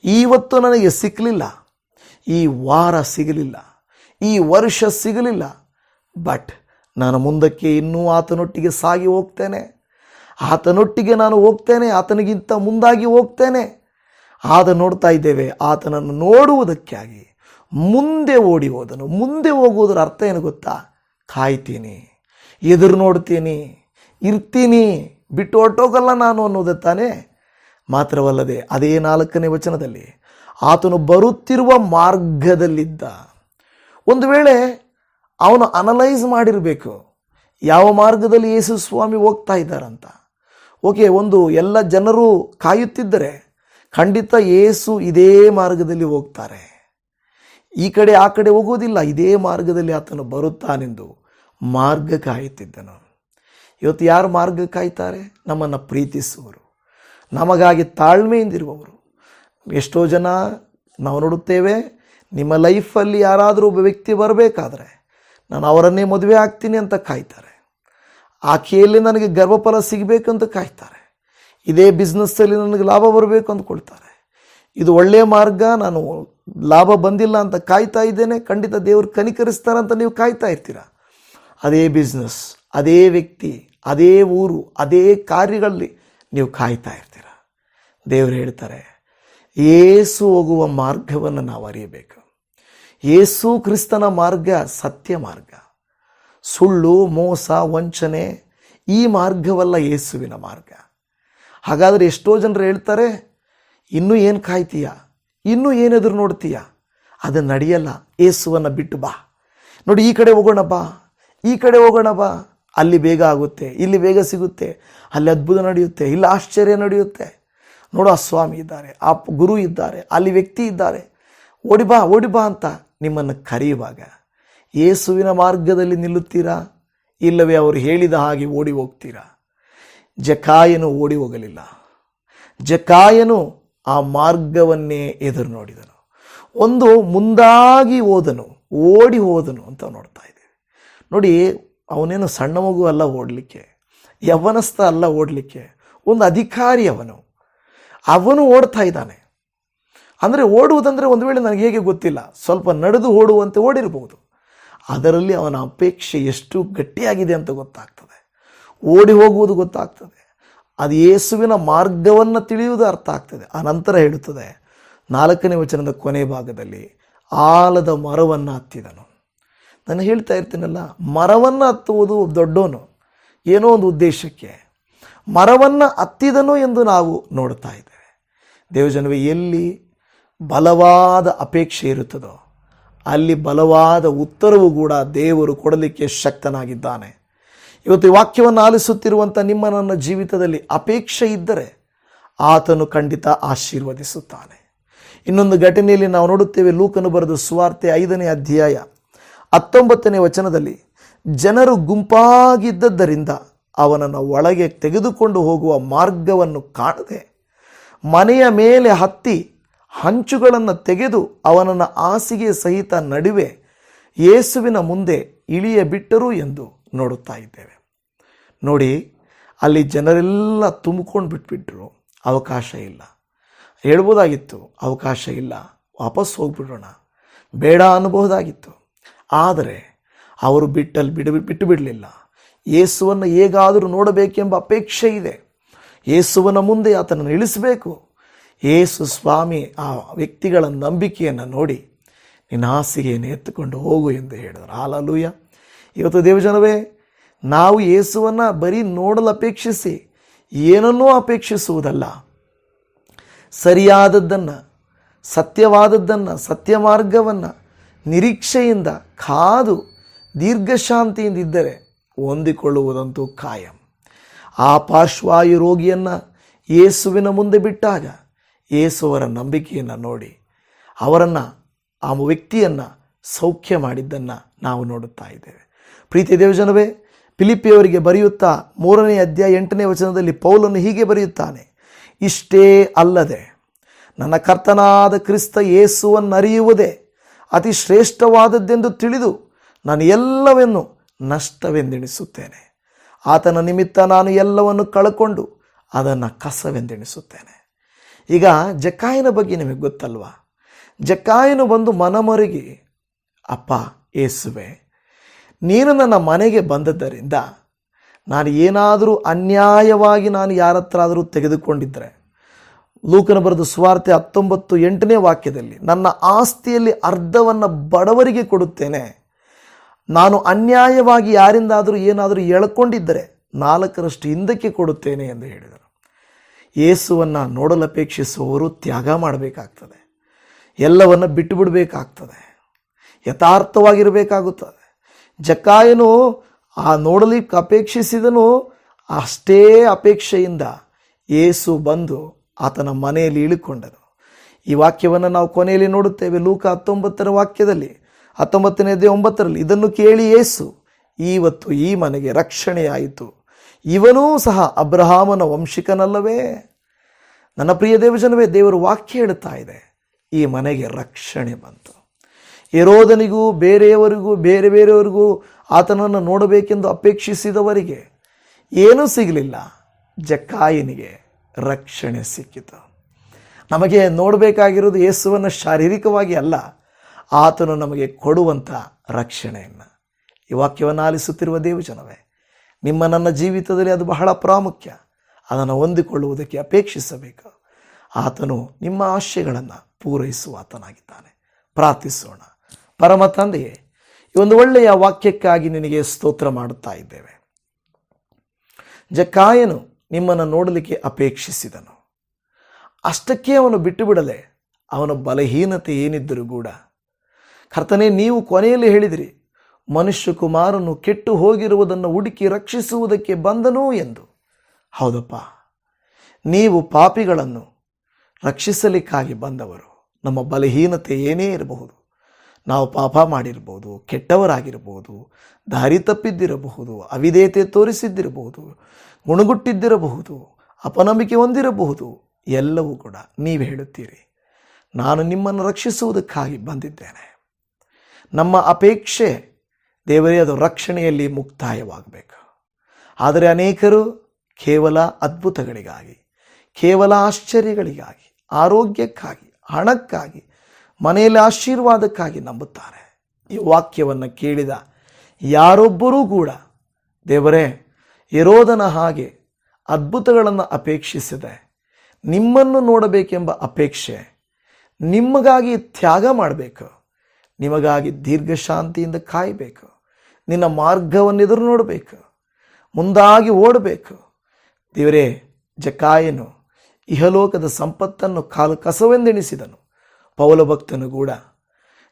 ಇವತ್ತು ನನಗೆ ಸಿಕ್ಕಲಿಲ್ಲ ಈ ವಾರ ಸಿಗಲಿಲ್ಲ. ಈ ವರ್ಷ ಸಿಗಲಿಲ್ಲ. ಬಟ್ ನಾನು ಮುಂದಕ್ಕೆ ಇನ್ನೂ ಆತನೊಟ್ಟಿಗೆ ಸಾಗಿ ಹೋಗ್ತೇನೆ. ಆತನೊಟ್ಟಿಗೆ ನಾನು ಹೋಗ್ತೇನೆ, ಆತನಿಗಿಂತ ಮುಂದಾಗಿ ಹೋಗ್ತೇನೆ. ಆದ ನೋಡ್ತಾ ಇದ್ದೇವೆ, ಆತನನ್ನು ನೋಡುವುದಕ್ಕಾಗಿ ಮುಂದೆ ಓಡಿ ಹೋದನು. ಮುಂದೆ ಹೋಗುವುದರ ಅರ್ಥ ಏನು ಗೊತ್ತಾ? ಕಾಯ್ತೀನಿ, ಎದುರು ನೋಡ್ತೀನಿ, ಇರ್ತೀನಿ, ಬಿಟ್ಟು ಹೊರಟೋಗಲ್ಲ ನಾನು ಅನ್ನೋದೇ ತಾನೇ? ಮಾತ್ರವಲ್ಲದೆ ಅದೇ ನಾಲ್ಕನೇ ವಚನದಲ್ಲಿ, ಆತನು ಬರುತ್ತಿರುವ ಮಾರ್ಗದಲ್ಲಿದ್ದ. ಒಂದು ವೇಳೆ ಅವನು ಅನಲೈಸ್ ಮಾಡಿರಬೇಕು, ಯಾವ ಮಾರ್ಗದಲ್ಲಿ ಯೇಸು ಸ್ವಾಮಿ ಹೋಗ್ತಾ ಇದ್ದಾರಂತ ಓಕೆ, ಒಂದು ಎಲ್ಲ ಜನರು ಕಾಯುತ್ತಿದ್ದರೆ ಖಂಡಿತ ಏಸು ಇದೇ ಮಾರ್ಗದಲ್ಲಿ ಹೋಗ್ತಾರೆ. ಈ ಕಡೆ, ಆ ಕಡೆ ಹೋಗೋದಿಲ್ಲ, ಇದೇ ಮಾರ್ಗದಲ್ಲಿ ಆತನು ಬರುತ್ತಾನೆಂದು ಮಾರ್ಗ ಕಾಯುತ್ತಿದ್ದನು. ಇವತ್ತು ಯಾರು ಮಾರ್ಗ ಕಾಯ್ತಾರೆ? ನಮ್ಮನ್ನು ಪ್ರೀತಿಸುವರು ನಮಗಾಗಿ ತಾಳ್ಮೆಯಿಂದಿರುವವರು. ಎಷ್ಟೋ ಜನ ನಾವು ನೋಡುತ್ತೇವೆ, ನಿಮ್ಮ ಲೈಫಲ್ಲಿ ಯಾರಾದರೂ ಒಬ್ಬ ವ್ಯಕ್ತಿ ಬರಬೇಕಾದ್ರೆ ನಾನು ಅವರನ್ನೇ ಮದುವೆ ಆಗ್ತೀನಿ ಅಂತ ಕಾಯ್ತಾರೆ. ಆಕೆಯಲ್ಲಿ ನನಗೆ ಗರ್ಭಫಲ ಸಿಗಬೇಕಂತ ಕಾಯ್ತಾರೆ. ಇದೇ ಬಿಸ್ನೆಸ್ಸಲ್ಲಿ ನನಗೆ ಲಾಭ ಬರಬೇಕು ಅಂದ್ಕೊಳ್ತಾರೆ ಇದು ಒಳ್ಳೆಯ ಮಾರ್ಗ, ನಾನು ಲಾಭ ಬಂದಿಲ್ಲ ಅಂತ ಕಾಯ್ತಾ ಇದ್ದೇನೆ, ಖಂಡಿತ ದೇವರು ಕನಿಕರಿಸ್ತಾರಂತ ನೀವು ಕಾಯ್ತಾ ಇರ್ತೀರ? ಅದೇ ಬಿಸ್ನೆಸ್ ಅದೇ ವ್ಯಕ್ತಿ, ಅದೇ ಊರು, ಅದೇ ಕಾರ್ಯಗಳಲ್ಲಿ ನೀವು ಕಾಯ್ತಾ ಇರ್ತೀರ? ದೇವರು ಹೇಳ್ತಾರೆ ಏಸು ಹೋಗುವ ಮಾರ್ಗವನ್ನು ನಾವು ಅರಿಯಬೇಕು. ಏಸು ಕ್ರಿಸ್ತನ ಮಾರ್ಗ ಸತ್ಯ ಮಾರ್ಗ. ಸುಳ್ಳು, ಮೋಸ, ವಂಚನೆ ಈ ಮಾರ್ಗವಲ್ಲ ಯೇಸುವಿನ ಮಾರ್ಗ. ಹಾಗಾದರೆ ಎಷ್ಟೋ ಜನರು ಹೇಳ್ತಾರೆ, ಇನ್ನೂ ಏನು ಕಾಯ್ತೀಯ? ಇನ್ನೂ ಏನೆದುರು ನೋಡ್ತೀಯ? ಅದು ನಡೆಯಲ್ಲ. ಏಸುವನ್ನು ಬಿಟ್ಟು ಬಾ. ನೋಡಿ, ಈ ಕಡೆ ಹೋಗೋಣ ಬಾ. ಈ ಕಡೆ ಹೋಗೋಣ ಬಾ. ಅಲ್ಲಿ ಬೇಗ ಆಗುತ್ತೆ. ಇಲ್ಲಿ ಬೇಗ ಸಿಗುತ್ತೆ. ಅಲ್ಲಿ ಅದ್ಭುತ ನಡೆಯುತ್ತೆ. ಇಲ್ಲಿ ಆಶ್ಚರ್ಯ ನಡೆಯುತ್ತೆ. ನೋಡು, ಆ ಸ್ವಾಮಿ ಇದ್ದಾರೆ, ಆ ಗುರು ಇದ್ದಾರೆ, ಅಲ್ಲಿ ವ್ಯಕ್ತಿ ಇದ್ದಾರೆ. ಓಡಿ ಬಾ ಓಡಿ ಬಾ ಅಂತ ನಿಮ್ಮನ್ನು ಕರೆಯುವಾಗ ಯೇಸುವಿನ ಮಾರ್ಗದಲ್ಲಿ ನಿಲ್ಲುತ್ತೀರಾ? ಇಲ್ಲವೇ ಅವರು ಹೇಳಿದ ಹಾಗೆ ಓಡಿ ಹೋಗ್ತೀರಾ? ಜಕಾಯನು ಓಡಿ ಹೋಗಲಿಲ್ಲ. ಜಕಾಯನು ಆ ಮಾರ್ಗವನ್ನೇ ಎದುರು ನೋಡಿದನು. ಒಂದು ಮುಂದಾಗಿ ಹೋದನು, ಓಡಿ ಹೋದನು ಅಂತ ನೋಡ್ತಾ ಇದ್ದೀವಿ. ನೋಡಿ, ಅವನೇನು ಸಣ್ಣ ಮಗು ಅಲ್ಲ ಓಡಲಿಕ್ಕೆ, ಯವನಸ್ಥ ಅಲ್ಲ ಓಡಲಿಕ್ಕೆ, ಒಂದು ಅಧಿಕಾರಿ ಅವನು. ಅವನು ಓಡ್ತಾ ಇದ್ದಾನೆ. ಅಂದರೆ ಓಡುವುದಂದರೆ ಒಂದು ವೇಳೆ ನನಗೆ ಹೇಗೆ ಗೊತ್ತಿಲ್ಲ. ಸ್ವಲ್ಪ ನಡೆದು ಓಡುವಂತೆ ಓಡಿರಬಹುದು. ಅದರಲ್ಲಿ ಅವನ ಅಪೇಕ್ಷೆ ಎಷ್ಟು ಗಟ್ಟಿಯಾಗಿದೆ ಅಂತ ಗೊತ್ತಾಗ್ತದೆ. ಓಡಿ ಹೋಗುವುದು ಗೊತ್ತಾಗ್ತದೆ. ಅದು ಯೇಸುವಿನ ಮಾರ್ಗವನ್ನು ತಿಳಿಯುವುದು ಅರ್ಥ ಆಗ್ತದೆ. ಆ ನಂತರ ಹೇಳುತ್ತದೆ, ನಾಲ್ಕನೇ ವಚನದ ಕೊನೆ ಭಾಗದಲ್ಲಿ, ಆಲದ ಮರವನ್ನು ಹತ್ತಿದನು. ನಾನು ಹೇಳ್ತಾ ಇರ್ತೀನಲ್ಲ, ಮರವನ್ನು ಹತ್ತುವುದು ದೊಡ್ಡೋನು. ಏನೋ ಒಂದು ಉದ್ದೇಶಕ್ಕೆ. ಮರವನ್ನು ಹತ್ತಿದನು ಎಂದು ನಾವು ನೋಡ್ತಾ ಇದ್ದೇವೆ. ದೇವಜನವೇ, ಎಲ್ಲಿ ಬಲವಾದ ಅಪೇಕ್ಷೆ ಇರುತ್ತದೋ ಅಲ್ಲಿ ಬಲವಾದ ಉತ್ತರವು ಕೂಡ ದೇವರು ಕೊಡಲಿಕ್ಕೆ ಶಕ್ತನಾಗಿದ್ದಾನೆ. ಇವತ್ತು ವಾಕ್ಯವನ್ನು ಆಲಿಸುತ್ತಿರುವಂಥ ನಿಮ್ಮ ನನ್ನ ಜೀವಿತದಲ್ಲಿ ಅಪೇಕ್ಷೆ ಇದ್ದರೆ ಆತನು ಖಂಡಿತ ಆಶೀರ್ವದಿಸುತ್ತಾನೆ. ಇನ್ನೊಂದು ಘಟನೆಯಲ್ಲಿ ನಾವು ನೋಡುತ್ತೇವೆ ಲೂಕನು ಬರೆದ ಸುವಾರ್ತೆ ಐದನೇ ಅಧ್ಯಾಯ ಹತ್ತೊಂಬತ್ತನೇ ವಚನದಲ್ಲಿ, ಜನರು ಗುಂಪಾಗಿದ್ದದ್ದರಿಂದ ಅವನನ್ನು ಒಳಗೆ ತೆಗೆದುಕೊಂಡು ಹೋಗುವ ಮಾರ್ಗವನ್ನು ಕಾಣದೆ ಮನೆಯ ಮೇಲೆ ಹತ್ತಿ ಹಂಚುಗಳನ್ನು ತೆಗೆದು ಅವನನ್ನು ಹಾಸಿಗೆ ಸಹಿತ ನಡುವೆ ಯೇಸುವಿನ ಮುಂದೆ ಇಳಿಯ ಬಿಟ್ಟರು ಎಂದು ನೋಡುತ್ತಾ ಇದ್ದೇವೆ. ನೋಡಿ, ಅಲ್ಲಿ ಜನರೆಲ್ಲ ತುಂಬಿಕೊಂಡು ಬಿಟ್ಬಿಟ್ರು. ಅವಕಾಶ ಇಲ್ಲ. ಹೇಳ್ಬೋದಾಗಿತ್ತು, ಅವಕಾಶ ಇಲ್ಲ. ವಾಪಸ್ ಹೋಗ್ಬಿಡೋಣ. ಬೇಡ ಅನ್ನಬಹುದಾಗಿತ್ತು. ಆದರೆ ಅವರು ಬಿಟ್ಟಲ್ಲಿ ಬಿಡ, ಬಿಟ್ಟು ಬಿಡಲಿಲ್ಲ. ಯೇಸುವನ್ನು ಹೇಗಾದರೂ ನೋಡಬೇಕೆಂಬ ಅಪೇಕ್ಷೆ ಇದೆ. ಯೇಸುವನ ಮುಂದೆ ಆತನನ್ನು ಇಳಿಸಬೇಕು. ಯೇಸು ಸ್ವಾಮಿ ಆ ವ್ಯಕ್ತಿಗಳ ನಂಬಿಕೆಯನ್ನು ನೋಡಿ ನಿನ್ನ ಹಾಸಿಗೆಯನ್ನು ಎತ್ತುಕೊಂಡು ಹೋಗು ಎಂದು ಹೇಳಿದರು. ಹಾಲಲೂಯ. ಇವತ್ತು ದೇವಜನವೇ, ನಾವು ಏಸುವನ್ನು ಬರೀ ನೋಡಲು ಅಪೇಕ್ಷಿಸಿ ಏನನ್ನೂ ಅಪೇಕ್ಷಿಸುವುದಲ್ಲ. ಸರಿಯಾದದ್ದನ್ನು, ಸತ್ಯವಾದದ್ದನ್ನು ಸತ್ಯ ಮಾರ್ಗವನ್ನು ನಿರೀಕ್ಷೆಯಿಂದ ಕಾದು ದೀರ್ಘಶಾಂತಿಯಿಂದ ಇದ್ದರೆ ಹೊಂದಿಕೊಳ್ಳುವುದಂತೂ ಕಾಯಂ. ಆ ಪಾರ್ಶ್ವಾಯು ರೋಗಿಯನ್ನು ಯೇಸುವಿನ ಮುಂದೆ ಬಿಟ್ಟಾಗ ಯೇಸುವರ ನಂಬಿಕೆಯನ್ನು ನೋಡಿ, ಅವರನ್ನು ಆ ವ್ಯಕ್ತಿಯನ್ನು ಸೌಖ್ಯ ಮಾಡಿದ್ದನ್ನು ನಾವು ನೋಡುತ್ತಾ ಇದ್ದೇವೆ. ಪ್ರೀತಿ ದೇವಜನವೇ ಪಿಲಿಪಿಯವರಿಗೆ ಬರೆಯುತ್ತಾ ಮೂರನೇ ಅಧ್ಯಾಯ ಎಂಟನೇ ವಚನದಲ್ಲಿ ಪೌಲನ್ನು ಹೀಗೆ ಬರೆಯುತ್ತಾನೆ, ಇಷ್ಟೇ ಅಲ್ಲದೆ ನನ್ನ ಕರ್ತನಾದ ಕ್ರಿಸ್ತ ಯೇಸುವನ್ನರಿಯುವುದೇ ಅತಿ ಶ್ರೇಷ್ಠವಾದದ್ದೆಂದು ತಿಳಿದು ನಾನು ಎಲ್ಲವನ್ನು ನಷ್ಟವೆಂದೆಣಿಸುತ್ತೇನೆ. ಆತನ ನಿಮಿತ್ತ ನಾನು ಎಲ್ಲವನ್ನು ಕಳಕೊಂಡು ಅದನ್ನು ಕಸವೆಂದೆಣಿಸುತ್ತೇನೆ. ಈಗ ಜಕ್ಕಾಯನ ಬಗ್ಗೆ ನಿಮಗೆ ಗೊತ್ತಲ್ವಾ? ಜಕ್ಕಾಯನು ಬಂದು ಮನಮರಿಗೆ, ಅಪ್ಪ, ಏಸುವೆ, ನೀನು ನನ್ನ ಮನೆಗೆ ಬಂದದ್ದರಿಂದ ನಾನು ಏನಾದರೂ ಅನ್ಯಾಯವಾಗಿ ನಾನು ಯಾರ ಹತ್ರ ಆದರೂ ತೆಗೆದುಕೊಂಡಿದ್ದರೆ ಲೂಕನ ಬರೆದು ಸ್ವಾರ್ತೆ ಹತ್ತೊಂಬತ್ತು ಎಂಟನೇ ವಾಕ್ಯದಲ್ಲಿ, ನನ್ನ ಆಸ್ತಿಯಲ್ಲಿ ಅರ್ಧವನ್ನು ಬಡವರಿಗೆ ಕೊಡುತ್ತೇನೆ. ನಾನು ಅನ್ಯಾಯವಾಗಿ ಯಾರಿಂದಾದರೂ ಏನಾದರೂ ಎಳ್ಕೊಂಡಿದ್ದರೆ ನಾಲ್ಕರಷ್ಟು ಹಿಂದಕ್ಕೆ ಕೊಡುತ್ತೇನೆ ಎಂದು ಹೇಳಿದರು. ಯೇಸುವನ್ನು ನೋಡಲು ಅಪೇಕ್ಷಿಸುವವರು ತ್ಯಾಗ ಮಾಡಬೇಕಾಗ್ತದೆ. ಎಲ್ಲವನ್ನು ಬಿಟ್ಟು ಬಿಡಬೇಕಾಗ್ತದೆ ಯಥಾರ್ಥವಾಗಿರಬೇಕಾಗುತ್ತದೆ. ಜಕ್ಕಾಯನು ಆ ನೋಡಲಿಕ್ಕೆ ಅಪೇಕ್ಷಿಸಿದನು, ಅಷ್ಟೇ ಅಪೇಕ್ಷೆಯಿಂದ ಏಸು ಬಂದು ಆತನ ಮನೆಯಲ್ಲಿ ಇಳಿಕೊಂಡನು. ಈ ವಾಕ್ಯವನ್ನು ನಾವು ಕೊನೆಯಲ್ಲಿ ನೋಡುತ್ತೇವೆ, ಲೂಕ ಹತ್ತೊಂಬತ್ತರ ವಾಕ್ಯದಲ್ಲಿ ಹತ್ತೊಂಬತ್ತನೇದೇ ಒಂಬತ್ತರಲ್ಲಿ, ಇದನ್ನು ಕೇಳಿ ಏಸು ಇವತ್ತು ಈ ಮನೆಗೆ ರಕ್ಷಣೆಯಾಯಿತು. ಇವನೂ ಸಹ ಅಬ್ರಹಾಮನ ವಂಶಿಕನಲ್ಲವೇ? ನನ್ನ ಪ್ರಿಯ ದೇವಜನವೇ, ದೇವರು ವಾಕ್ಯ ಹೇಳ್ತಾ ಇದೆ, ಈ ಮನೆಗೆ ರಕ್ಷಣೆ ಬಂತು. ಯರೋದನಿಗೂ ಬೇರೆಯವರಿಗೂ, ಬೇರೆ ಬೇರೆಯವರಿಗೂ ಆತನನ್ನು ನೋಡಬೇಕೆಂದು ಅಪೇಕ್ಷಿಸಿದವರಿಗೆ ಏನೂ ಸಿಗಲಿಲ್ಲ. ಜಕ್ಕಾಯನಿಗೆ ರಕ್ಷಣೆ ಸಿಕ್ಕಿತು. ನಮಗೆ ನೋಡಬೇಕಾಗಿರೋದು ಯೇಸುವನ್ನು ಶಾರೀರಿಕವಾಗಿ ಅಲ್ಲ, ಆತನು ನಮಗೆ ಕೊಡುವಂಥ ರಕ್ಷಣೆಯನ್ನು. ಈ ವಾಕ್ಯವನ್ನು ಆಲಿಸುತ್ತಿರುವ ದೇವಜನವೇ ನಿಮ್ಮ ನನ್ನ ಜೀವಿತದಲ್ಲಿ ಅದು ಬಹಳ ಪ್ರಾಮುಖ್ಯ. ಅದನ್ನು ಹೊಂದಿಕೊಳ್ಳುವುದಕ್ಕೆ ಅಪೇಕ್ಷಿಸಬೇಕು. ಆತನು ನಿಮ್ಮ ಆಶಯಗಳನ್ನು ಪೂರೈಸುವ ಆತನಾಗಿದ್ದಾನೆ. ಪ್ರಾರ್ಥಿಸೋಣ. ಪರಮ ತಂದೆಯೇ, ಈ ಒಂದು ಒಳ್ಳೆಯ ವಾಕ್ಯಕ್ಕಾಗಿ ನಿನಗೆ ಸ್ತೋತ್ರ ಮಾಡುತ್ತಾ ಇದ್ದೇವೆ. ಜಕ್ಕಾಯನು ನಿಮ್ಮನ್ನು ನೋಡಲಿಕ್ಕೆ ಅಪೇಕ್ಷಿಸಿದನು. ಅಷ್ಟಕ್ಕೆ ಅವನು ಬಿಟ್ಟು ಬಿಡಲೆ ಅವನ ಬಲಹೀನತೆ ಏನಿದ್ದರೂ ಕೂಡ. ಕರ್ತನೇ, ನೀವು ಕೊನೆಯಲ್ಲಿ ಹೇಳಿದಿರಿ ಮನುಷ್ಯ ಕುಮಾರನು ಕೆಟ್ಟು ಹೋಗಿರುವುದನ್ನು ಹುಡುಕಿ ರಕ್ಷಿಸುವುದಕ್ಕೆ ಬಂದನು ಎಂದು. ಹೌದಪ್ಪ. ನೀವು ಪಾಪಿಗಳನ್ನು ರಕ್ಷಿಸಲಿಕ್ಕಾಗಿ ಬಂದವರು. ನಮ್ಮ ಬಲಹೀನತೆ ಏನೇ ಇರಬಹುದು. ನಾವು ಪಾಪ ಮಾಡಿರ್ಬೋದು, ಕೆಟ್ಟವರಾಗಿರ್ಬೋದು, ದಾರಿ ತಪ್ಪಿದ್ದಿರಬಹುದು, ಅವಿಧೇಯತೆ ತೋರಿಸಿದ್ದಿರಬಹುದು, ಗುಣಗುಟ್ಟಿದ್ದಿರಬಹುದು, ಅಪನಂಬಿಕೆ ಹೊಂದಿರಬಹುದು, ಎಲ್ಲವೂ ಕೂಡ ನೀವು ಹೇಳುತ್ತೀರಿ. ನಾನು ನಿಮ್ಮನ್ನು ರಕ್ಷಿಸುವುದಕ್ಕಾಗಿ ಬಂದಿದ್ದೇನೆ. ನಮ್ಮ ಅಪೇಕ್ಷೆ ದೇವರೇ, ಅದು ರಕ್ಷಣೆಯಲ್ಲಿ ಮುಕ್ತಾಯವಾಗಬೇಕು. ಆದರೆ ಅನೇಕರು ಕೇವಲ ಅದ್ಭುತಗಳಿಗಾಗಿ, ಕೇವಲ ಆಶ್ಚರ್ಯಗಳಿಗಾಗಿ, ಆರೋಗ್ಯಕ್ಕಾಗಿ, ಹಣಕ್ಕಾಗಿ, ಮನೆಯಲ್ಲಿ ಆಶೀರ್ವಾದಕ್ಕಾಗಿ ನಂಬುತ್ತಾರೆ. ಈ ವಾಕ್ಯವನ್ನು ಕೇಳಿದ ಯಾರೊಬ್ಬರೂ ಕೂಡ, ದೇವರೇ ಇರೋದನ ಹಾಗೆ ಅದ್ಭುತಗಳನ್ನು ಅಪೇಕ್ಷಿಸದೆ ನಿಮ್ಮನ್ನು ನೋಡಬೇಕೆಂಬ ಅಪೇಕ್ಷೆ, ನಿಮಗಾಗಿ ತ್ಯಾಗ ಮಾಡಬೇಕು, ನಿಮಗಾಗಿ ದೀರ್ಘಶಾಂತಿಯಿಂದ ಕಾಯಬೇಕು. ನಿನ್ನ ಮಾರ್ಗವನ್ನು ಎದುರು ನೋಡಬೇಕು. ಮುಂದಾಗಿ ಓಡಬೇಕು. ದೇವರೇ, ಜಕಾಯನು ಇಹಲೋಕದ ಸಂಪತ್ತನ್ನು ಕಾಲು ಕಸವೆಂದೆಣಿಸಿದನು. ಪೌಲ ಭಕ್ತನು ಕೂಡ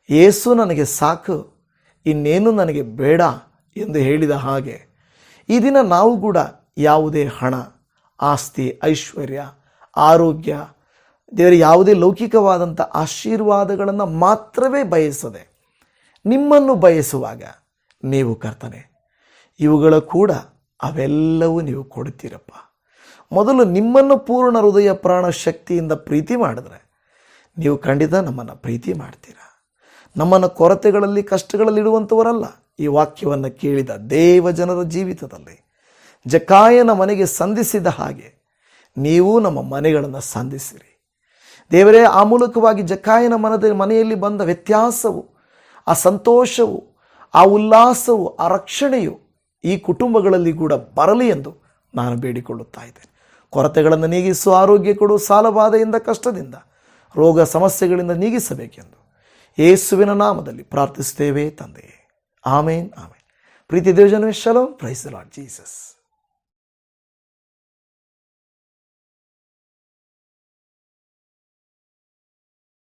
ಏಸು ನನಗೆ ಸಾಕು, ಇನ್ನೇನು ನನಗೆ ಬೇಡ ಎಂದು ಹೇಳಿದ ಹಾಗೆ, ಈ ದಿನ ನಾವು ಕೂಡ ಯಾವುದೇ ಹಣ, ಆಸ್ತಿ, ಐಶ್ವರ್ಯ, ಆರೋಗ್ಯ, ದೇವರ, ಯಾವುದೇ ಲೌಕಿಕವಾದಂಥ ಆಶೀರ್ವಾದಗಳನ್ನು ಮಾತ್ರವೇ ಬಯಸದೆ ನಿಮ್ಮನ್ನು ಬಯಸುವಾಗ ನೀವು ಕರ್ತನೆ, ಇವುಗಳ ಕೂಡ ಅವೆಲ್ಲವೂ ನೀವು ಕೊಡ್ತೀರಪ್ಪ ಮೊದಲು ನಿಮ್ಮನ್ನು ಪೂರ್ಣ ಹೃದಯ ಪ್ರಾಣ ಶಕ್ತಿಯಿಂದ ಪ್ರೀತಿ ಮಾಡಿದ್ರೆ ನೀವು ಖಂಡಿತ ನಮ್ಮನ್ನು ಪ್ರೀತಿ ಮಾಡ್ತೀರಾ. ನಮ್ಮನ್ನು ಕೊರತೆಗಳಲ್ಲಿ, ಕಷ್ಟಗಳಲ್ಲಿ ಇಡುವಂಥವರಲ್ಲ. ಈ ವಾಕ್ಯವನ್ನು ಕೇಳಿದ ದೇವ ಜನರ ಜೀವಿತದಲ್ಲಿ ಜಕಾಯನ ಮನೆಗೆ ಸಂಧಿಸಿದ ಹಾಗೆ ನೀವು ನಮ್ಮ ಮನೆಗಳನ್ನು ಸಂಧಿಸಿರಿ. ದೇವರೇ, ಆ ಮೂಲಕವಾಗಿ ಜಕಾಯನ ಮನದ ಮನೆಯಲ್ಲಿ ಬಂದ ವ್ಯತ್ಯಾಸವು, ಆ ಸಂತೋಷವು ಆ ಉಲ್ಲಾಸವು, ಆ ರಕ್ಷಣೆಯು ಈ ಕುಟುಂಬಗಳಲ್ಲಿ ಕೂಡ ಬರಲಿ ಎಂದು ನಾನು ಬೇಡಿಕೊಳ್ಳುತ್ತಾ ಇದ್ದೇನೆ. ಕೊರತೆಗಳನ್ನು ನೀಗಿಸು, ಆರೋಗ್ಯ ಕೊಡು ಸಾಲಬಾಧೆಯಿಂದ ಕಷ್ಟದಿಂದ, ರೋಗ ಸಮಸ್ಯೆಗಳಿಂದ ನೀಗಿಸಬೇಕೆಂದು ಯೇಸುವಿನ ನಾಮದಲ್ಲಿ ಪ್ರಾರ್ಥಿಸುತ್ತೇವೆ ತಂದೆಯೇ ಆಮೇನ್ ಆಮೇನ್. ಪ್ರೀತಿ ದೇವಜನವೇ ಶಲೋ ಪ್ರೈಸ್ ಲಾರ್ಡ್ ಜೀಸಸ್.